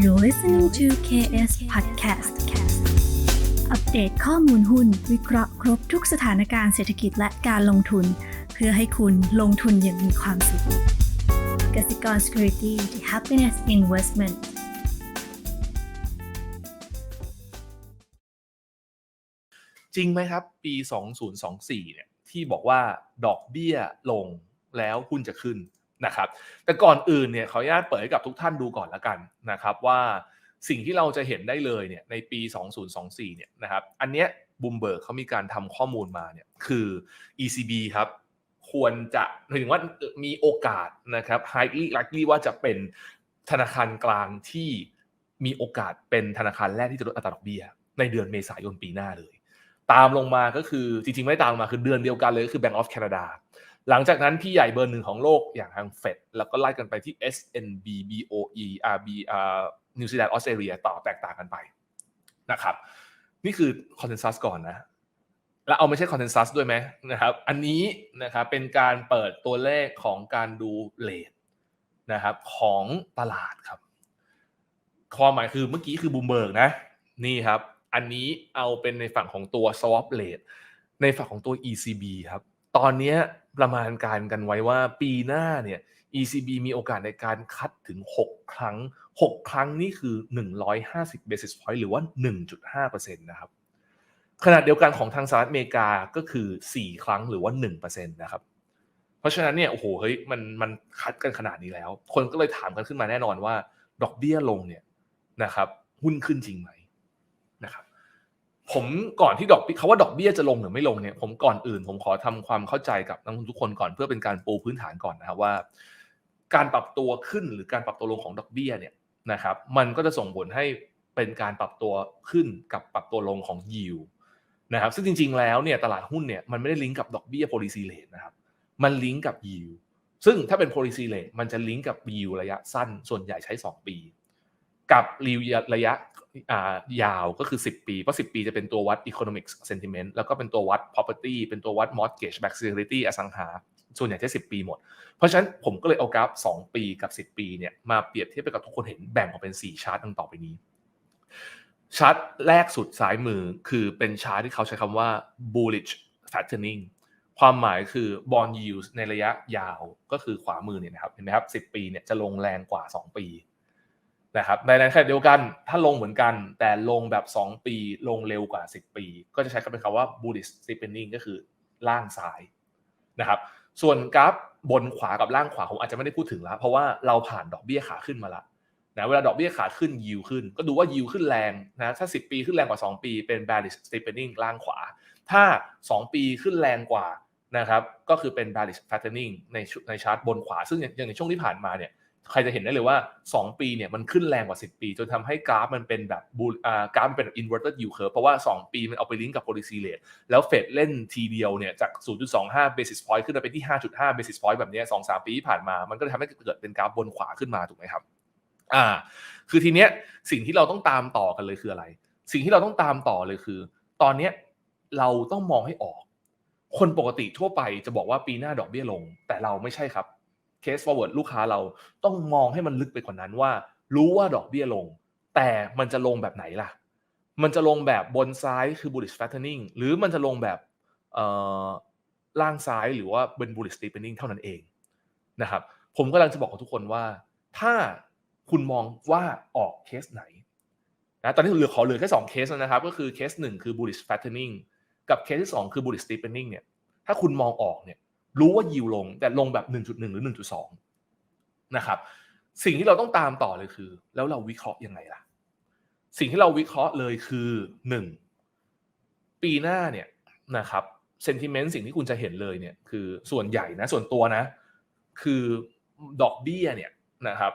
You're listening to KS Podcast อัปเดตข้อมูลหุ้น วิเคราะห์ครบทุกสถานการณ์เศรษฐกิจและการลงทุน เพื่อให้คุณลงทุนอย่างมีความสุขกสิกร Security the Happiness Investment จริงไหมครับ ปี 2024 เนี่ยที่บอกว่าดอกเบี้ยลงแล้วหุ้นจะขึ้น นะครับ แต่ก่อนอื่นเนี่ยขออนุญาตเปิดให้กับทุกท่านดูก่อนละกันนะครับว่าสิ่งที่เราจะเห็นได้เลยเนี่ยในปี 2024 เนี่ยนะครับอันเนี้ยบูมเบิร์กเขามีการทำข้อมูลมาเนี่ยคือ ECB ครับควรจะหมายถึงว่ามีโอกาสนะครับ highly likely ว่าจะเป็นธนาคารกลางที่มีโอกาสเป็นธนาคารแรกที่จะลดอัตราดอกเบี้ย ในเดือนเมษายนปีหน้าเลย ตามลงมาก็คือจริงๆ ไม่ตามลงมาคือเดือนเดียวกันเลยก็คือ Bank of Canada หลังจากนั้นพี่ใหญ่เบอร์หนึ่งของโลกอย่างทางเฟดแล้วก็ไล่กันไปที่ SNB BOE RB นิวซีแลนด์ออสเตรเลียต่อแตกต่างกันไปนะครับ นี่คือคอนเซนแซสก่อนนะ แล้วเอาไม่ใช่คอนเซนแซสด้วยไหมนะครับ อันนี้นะครับเป็นการเปิดตัวเลขของการดูเลทนะครับของตลาดครับ ความหมายคือเมื่อกี้คือบูมเบิร์กนะ นี่ครับ อันนี้เอาเป็นในฝั่งของตัว swap rate ในฝั่งของตัว ECB ครับ ตอนนี้ ประมาณการกันไว้ว่าปีหน้าเนี่ย ECB มีโอกาสในการคัดถึง 6 ครั้ง 6 ครั้งนี่คือ 150 basis point หรือว่า 1.5%นะครับ ขนาดเดียวกันของทางสหรัฐอเมริกาก็คือ 4 ครั้งหรือว่า 1%นะครับ เพราะฉะนั้นเนี่ยโอ้โหเฮ้ยมันมันคัดกันขนาดนี้แล้ว คนก็เลยถามกันขึ้นมาแน่นอนว่า ดอกเบี้ยลงเนี่ยนะครับหุ้นขึ้นจริงไหม ผมก่อนที่ดอกเขาว่าดอกเบี้ยจะลงหรือไม่ลงเนี่ยผมก่อนอื่น ผมขอทำความเข้าใจกับนักลงทุนทุกคนก่อนเพื่อเป็นการปูพื้นฐานก่อนนะครับว่า การปรับตัวขึ้นหรือการปรับตัวลงของดอกเบี้ยเนี่ยนะครับ มันก็จะส่งผลให้เป็นการปรับตัวขึ้นกับปรับตัวลงของ yield นะครับซึ่งจริง ๆ แล้วเนี่ยตลาดหุ้นเนี่ยมันไม่ได้ลิงก์กับดอกเบี้ย policy rate นะครับมันลิงก์กับ yield ซึ่งถ้าเป็น policy rate มันจะลิงก์กับ yield ระยะสั้นส่วนใหญ่ใช้ 2 ปี กับ yield ระยะยาวก็คือ 10 ปี เพราะ 10 ปีจะเป็นตัววัด economic sentiment แล้วก็เป็นตัววัด property เป็นตัววัด mortgage backed security อสังหา ส่วนใหญ่ใช้ 10 ปีหมด เพราะฉะนั้นผมก็เลยเอากราฟ 2 ปีกับ 10 ปีเนี่ยมาเปรียบเทียบไปกับทุกคนเห็นแบ่งออกเป็น 4 ชาร์ตดังต่อไปนี้ ชาร์ตแรกสุดซ้ายมือคือเป็นชาร์ตที่เขาใช้คำว่า bullish flattening ความหมายคือ bond yield ในระยะยาวก็คือขวามือเนี่ยนะครับเห็นไหมครับ 10 ปีเนี่ยจะลงแรงกว่า 2 ปี นะครับในขณะเดียวกันถ้าลงเหมือนกัน แต่ลงแบบ 2 ปีลงเร็วกว่า 10 ปี ก็จะใช้คำเป็นคำว่า bullish steepening ก็คือล่างซ้ายนะครับส่วนกราฟบนขวากับล่างขวาผมอาจจะไม่ได้พูดถึงแล้ว เพราะว่าเราผ่านดอกเบี้ยขาขึ้นมาละนะเวลาดอกเบี้ยขาขึ้นยิวขึ้น ก็ดูว่ายิวขึ้นแรงนะถ้า 10 ปีขึ้นแรงกว่า 2 ปีเป็น bearish steepening ล่างขวา ถ้า 2 ปีขึ้นแรงกว่านะครับก็คือเป็น bearish flattening ในในชาร์ตบนขวา ซึ่งอย่างในช่วงที่ผ่านมาเนี่ย ใครจะเห็นได้เลยว่า 2 ปีเนี่ยมันขึ้นแรงกว่า 10 ปี จนทำให้กราฟมันเป็นแบบบูอ่ากราฟเป็นแบบ inverted yield curve เพราะว่า 2 ปีมันเอาไปลิงก์กับ policy rate แล้วเฟดเล่นทีเดียวเนี่ยจาก 0.25 basis point ขึ้นมาไปที่ 5.5 basis point แบบนี้2 3 ปีที่ผ่านมา มันก็เลยทำให้เกิดเป็นกราฟบนขวาขึ้นมาถูกไหมครับอ่าคือทีเนี้ยสิ่งที่เราต้องตามต่อกันเลยคืออะไร สิ่งที่เราต้องตามต่อเลยคือ ตอนเนี้ยเราต้องมองให้ออก คนปกติทั่วไปจะบอกว่าปีหน้าดอกเบี้ยลง แต่เราไม่ใช่ครับ เคส forward ลูกค้าเราต้องมองให้มันลึกไปกว่านั้นว่า รู้ว่าดอกเบี้ยลง แต่มันจะลงแบบไหนล่ะ มันจะลงแบบบนซ้ายคือ bullish flattening หรือมันจะลงแบบล่างซ้ายหรือว่าเป็น bullish steepening เท่านั้นเองนะครับผมกำลังจะบอกกับทุกคนว่า ถ้าคุณมองว่าออกเคสไหนนะตอนนี้เหลือขอเหลือแค่2เคสนะครับ ก็คือเคสหนึ่งคือ bullish flattening กับเคสที่ 2 คือ bullish steepening เนี่ยถ้าคุณมองออกเนี่ย รู้ว่ายิวลงแต่ลงแบบ 1.1 หรือ 1.2 นะครับ สิ่งที่เราต้องตามต่อเลยคือ แล้วเราวิเคราะห์ยังไงล่ะ สิ่งที่เราวิเคราะห์เลยคือ 1. ปีหน้าเนี่ยนะครับเซนติเมนต์สิ่งที่คุณจะเห็นเลยเนี่ยคือส่วนใหญ่นะส่วนตัวนะ คือดอกเบี้ยเนี่ยนะครับ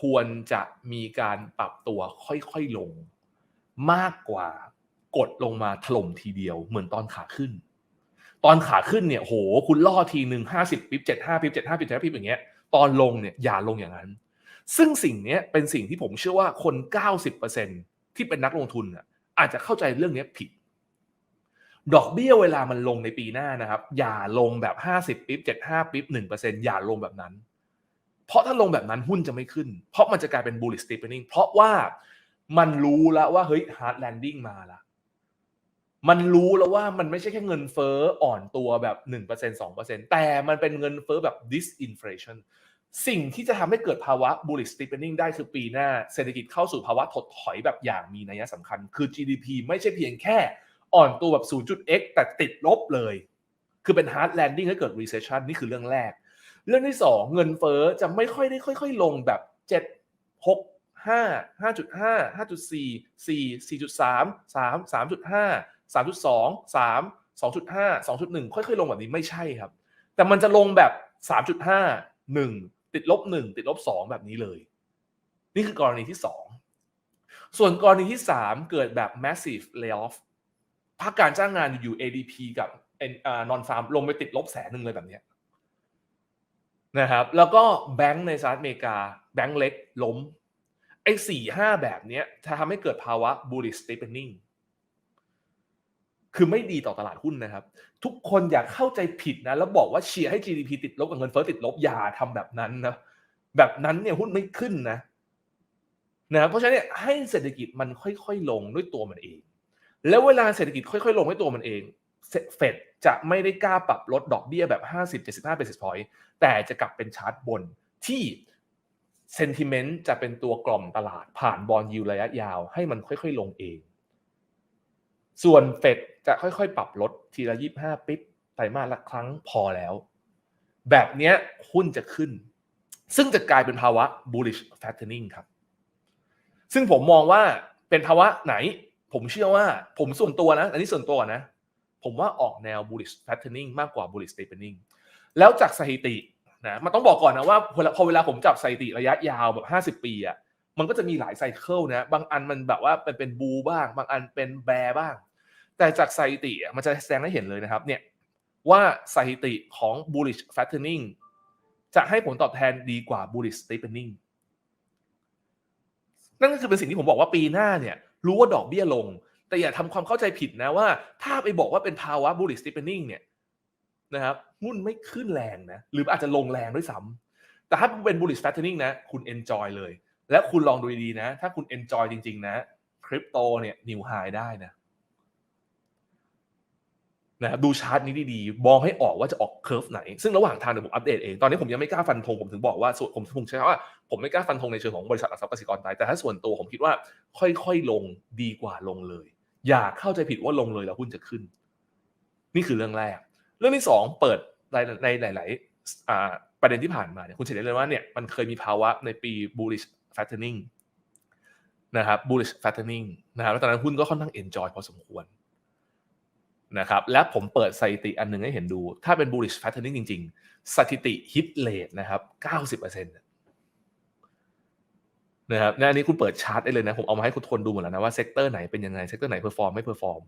ควรจะมีการปรับตัวค่อยๆลง มากกว่ากดลงมาถล่มทีเดียวเหมือนตอนขาขึ้น ตอนขาขึ้นเนี่ยโหคุณล่อทีหนึ่งห้าสิบปิ๊บเจ็ดห้าปิ๊บเจ็ดห้าปิ๊บเจ็ดห้าปิ๊บอย่างเงี้ยตอนลงเนี่ยอย่าลงอย่างนั้น ซึ่งสิ่งนี้เป็นสิ่งที่ผมเชื่อว่าคนเก้าสิบเปอร์เซ็นที่เป็นนักลงทุนอะอาจจะเข้าใจเรื่องนี้ผิด ดอกเบี้ยเวลามันลงในปีหน้านะครับ อย่าลงแบบห้าสิบปิ๊บเจ็ดห้าปิ๊บหนึ่งเปอร์เซ็นอย่าลงแบบนั้น เพราะถ้าลงแบบนั้นหุ้นจะไม่ขึ้น เพราะมันจะกลายเป็น bullish steepening เพราะว่ามันรู้แล้วว่าเฮ้ย hard landing มาละ มันรู้แล้วว่ามันไม่ใช่แค่เงินเฟ้ออ่อนตัวแบบ 1% 2%แต่มันเป็นเงินเฟ้อแบบ disinflation สิ่งที่จะทำให้เกิดภาวะ bullish steepening ได้คือปีหน้า เศรษฐกิจเข้าสู่ภาวะถดถอยแบบอย่างมีนัยสำคัญ คือ GDP ไม่ใช่เพียงแค่อ่อนตัวแบบ 0.x แต่ติดลบเลย คือเป็น hard landing ให้เกิด recession นี่คือเรื่องแรก เรื่องที่สองเงินเฟ้อจะไม่ค่อยได้ค่อย ๆ ลงแบบ 7 6 5 5.5 5.4 4 4.3 3 3.5 3.2 3 2.5 2.1 ค่อยๆ ลงแบบนี้ไม่ใช่ครับ แต่มันจะลงแบบ 3.5 1 ติดลบ 1 ติดลบ 2 แบบนี้เลย นี่คือกรณีที่ 2 ส่วนกรณีที่ 3 เกิดแบบ massive layoff ภาคการจ้างงานอยู่ ADP กับ non farm ลงไปติดลบแสนหนึ่งเลยแบบนี้นะครับ แล้วก็แบงก์ในสหรัฐอเมริกา แบงก์เล็กล้มไอ้สี่ห้าแบบนี้จะทำให้เกิดภาวะ bullish steepening คือไม่ดีต่อตลาดหุ้นนะครับ ทุกคนอยากเข้าใจผิดนะ แล้วบอกว่าเชียร์ให้ GDP ติดลบกับเงินเฟ้อติดลบอย่าทำแบบนั้นนะแบบนั้นเนี่ยหุ้นไม่ขึ้นนะนะเพราะฉะนั้นให้เศรษฐกิจมันค่อยๆ ลงด้วยตัวมันเอง แล้วเวลาเศรษฐกิจค่อยๆ ลงด้วยตัวมันเองเฟดจะไม่ได้กล้าปรับลดดอกเบี้ยแบบ 50-75 basis point แต่จะกลับเป็นชาร์ตบนที่ sentiment จะเป็นตัวกล่อมตลาดผ่านบอลยูระยะยาวให้มันค่อยๆ ลงเอง ส่วนเฟด จะค่อยๆ ปรับลดทีละ25ปิ๊บไตรมาสละครั้งพอแล้ว แบบเนี้ยหุ้นจะขึ้น ซึ่งจะกลายเป็นภาวะ bullish fattening ครับ ซึ่งผมมองว่าเป็นภาวะไหน ผมเชื่อว่าผมส่วนตัวนะ อันนี้ส่วนตัวนะ ผมว่าออกแนว bullish fattening มากกว่า bullish steepening แล้วจากสถิตินะมันต้องบอกก่อนนะว่าพอเวลาผมจับสถิติระยะยาวแบบ50 ปีอะ่ะมันก็จะมีหลายไซเคิลนะ บางอันมันแบบว่าเป็นเป็นบูบ้าง บางอันเป็นแบร์บ้าง แต่จากสถิติมันจะแสดงให้เห็นเลยนะครับเนี่ยว่าสถิติของ bullish flattening จะให้ผลตอบแทนดีกว่า bullish steepening นั่นก็คือเป็นสิ่งที่ผมบอกว่าปีหน้าเนี่ยรู้ว่าดอกเบี้ยลง แต่อย่าทำความเข้าใจผิดนะว่า ถ้าไปบอกว่าเป็นภาวะ bullish steepening เนี่ยนะครับหุ้นไม่ขึ้นแรงนะหรืออาจจะลงแรงด้วยซ้ำแต่ถ้าเป็น bullish flattening นะคุณ enjoy เลย และคุณลองดูดีๆนะ ถ้าคุณ enjoy จริง ๆ นะคริปโตเนี่ย new high ได้นะ นะดูชาร์ตนี้ดีๆมองให้ออกว่าจะออกเคอร์ฟไหน ซึ่งระหว่างทางเดี๋ยวผมอัปเดตเอง ตอนนี้ผมยังไม่กล้าฟันธงผมถึงบอกว่าส่วนผมผมใช้คำว่าผมไม่กล้าฟันธงในเชิงของบริษัทหลักทรัพย์กสิกรไทยแต่ถ้าส่วนตัวผมคิดว่าค่อยๆลงดีกว่าลงเลย อย่าเข้าใจผิดว่าลงเลยแล้วหุ้นจะขึ้น นี่คือเรื่องแรก เรื่องที่สองเปิดในในหลายๆประเด็นที่ผ่านมาเนี่ยคุณเห็นเลยว่าเนี่ยมันเคยมีภาวะในปี bullish fattening นะครับ bullish fattening นะครับแล้วตอนนั้นหุ้นก็ค่อนข้าง enjoy พอสมควร นะครับและผมเปิดสถิติอันหนึงให้เห็นดู ถ้าเป็น bullish flattening จริง ๆ สถิติ hit rate นะครับ 90%นะครับในอันนี้คุณเปิดชาร์ตได้เลยนะ ผมเอามาให้คุณทนดูหมดแล้วนะว่าเซกเตอร์ไหนเป็นยังไง เซกเตอร์ไหนเพอร์ฟอร์มไม่เพอร์ฟอร์ม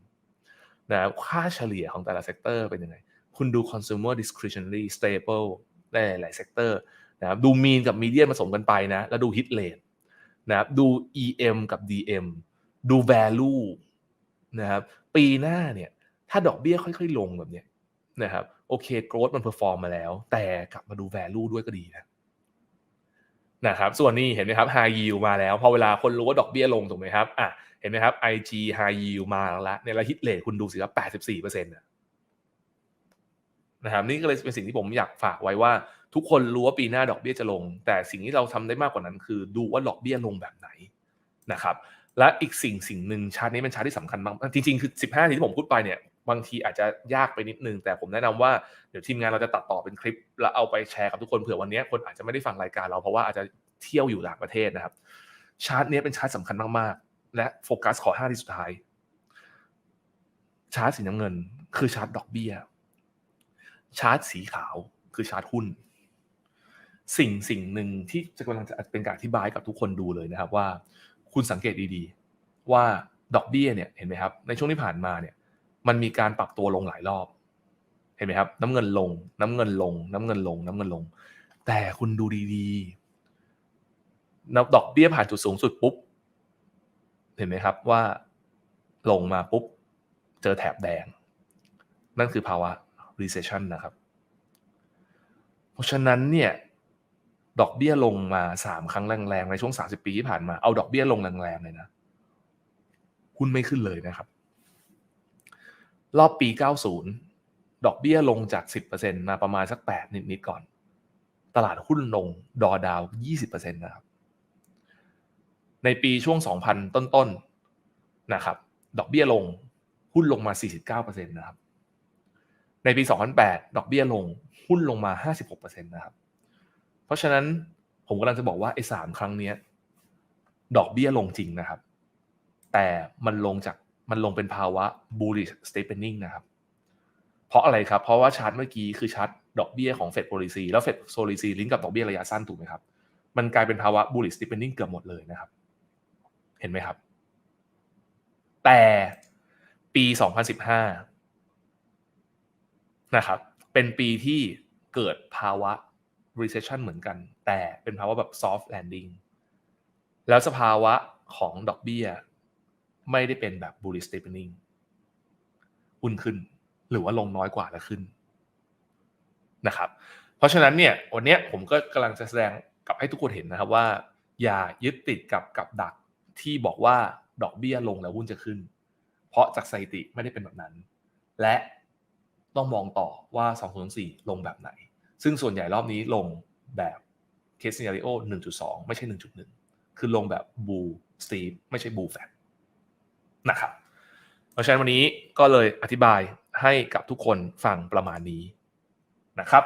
นะครับค่าเฉลี่ยของแต่ละเซกเตอร์เป็นยังไง คุณดู consumer discretionary stable ได้หลายเซกเตอร์นะครับดู mean กับ median ผสมกันไปนะ แล้วดู hit rate นะครับดู EM กับ DM ดู value นะครับปีหน้าเนี่ย ถ้าดอกเบี้ยค่อย ๆ ลงแบบนี้นะครับโอเคโกรดมันเพอร์ฟอร์มมาแล้ว แต่กลับมาดู value ด้วยก็ดีนะนะครับส่วนนี้เห็นไหมครับ high yield มาแล้ว พอเวลาคนรู้ว่าดอกเบี้ยลงถูกไหมครับอะเห็นไหมครับ IG high yield มาแล้วละเนี่ยแล้วฮิตเลทคุณดูสิครับ84เปอร์เซ็นต์นะครับนี่ก็เลยเป็นสิ่งที่ผมอยากฝากไว้ว่า ทุกคนรู้ว่าปีหน้าดอกเบี้ยจะลง แต่สิ่งที่เราทำได้มากกว่านั้น คือดูว่าดอกเบี้ยลงแบบไหนนะครับและอีกสิ่งสิ่งหนึ่งชาร์ตนี้เป็นชาร์ตที่สำคัญมากจริงๆคือ 15 ทีที่ผมพูดไปเนี่ย บางทีอาจจะยากไปนิดนึง แต่ผมแนะนำว่าเดี๋ยวทีมงานเราจะตัดต่อเป็นคลิป แล้วเอาไปแชร์กับทุกคนเผื่อวันนี้คนอาจจะไม่ได้ฟังรายการเราเพราะว่าอาจจะเที่ยวอยู่ต่างประเทศนะครับ ชาร์ตนี้เป็นชาร์ตสำคัญมากๆ และโฟกัสขอห้าที่สุดท้าย ชาร์ตสีน้ำเงิน คือชาร์ตดอกเบี้ย ชาร์ตสีขาวคือชาร์ตหุ้น สิ่งสิ่งหนึ่งที่จะกำลังจะเป็นการอธิบายกับทุกคนดูเลยนะครับว่า คุณสังเกตดีๆ ว่าดอกเบี้ยเนี่ยเห็นไหมครับ ในช่วงที่ผ่านมาเนี่ย มันมีการปรับตัวลงหลายรอบ เห็นไหมครับ น้ำเงินลง น้ำเงินลง น้ำเงินลง น้ำเงินลง แต่คุณดูดีๆนับดอกเบี้ยผ่านจุดสูงสุดปุ๊บ เห็นไหมครับว่าลงมาปุ๊บ เจอแถบแดง นั่นคือภาวะ recession นะครับ เพราะฉะนั้นเนี่ยดอกเบี้ยลงมาสามครั้งแรงๆ ในช่วงสาสิบปีที่ผ่านมา เอาดอกเบี้ยลงแรงๆเลยนะหุ้นไม่ขึ้นเลยนะครับ รอบปี 90 ดอกเบี้ยลงจาก 10%มาประมาณสัก 8 นิดๆก่อน ตลาดหุ้นลงดอดาว 20%นะครับ ในปีช่วง 2000 ต้นๆ นะครับ ดอกเบี้ยลง หุ้นลงมา 49%นะครับ ในปี 2008 ดอกเบี้ยลง หุ้นลงมา 56%นะครับ เพราะฉะนั้นผมกำลังจะบอกว่าไอ้สามครั้งนี้ดอกเบี้ยลงจริงนะครับ แต่มันลงจาก มันลงเป็นภาวะ bullish steepening นะครับ เพราะอะไรครับ เพราะว่าชาร์ตเมื่อกี้คือชาร์ตดอกเบี้ยของ Fed policy แล้ว Fed policy ลิงก์กับดอกเบี้ยระยะสั้นถูกไหมครับ มันกลายเป็นภาวะ bullish steepening เกือบหมดเลยนะครับ เห็นไหมครับ แต่ปี 2015 นะครับ เป็นปีที่เกิดภาวะ recession เหมือนกัน แต่เป็นภาวะแบบ soft landing แล้วสภาวะของดอกเบี้ย ไม่ได้เป็นแบบ bullish steepening หุ้นขึ้น หรือว่าลงน้อยกว่าแล้วขึ้นนะครับ เพราะฉะนั้นเนี่ยวันนี้ผมก็กำลังจะแสดงกับให้ทุกคนเห็นนะครับว่า อย่ายึดติดกับกับดักที่บอกว่าดอกเบี้ยลงแล้วหุ้นจะขึ้น เพราะจากสถิติไม่ได้เป็นแบบนั้น และต้องมองต่อว่า 2004 ลงแบบไหน ซึ่งส่วนใหญ่รอบนี้ลงแบบ case scenario 1.2 ไม่ใช่ 1.1 คือลงแบบ bull steep ไม่ใช่ bull flat นะครับเพราะฉะนั้นวันนี้ก็เลยอธิบายให้กับทุกคนฟังประมาณนี้นะครับ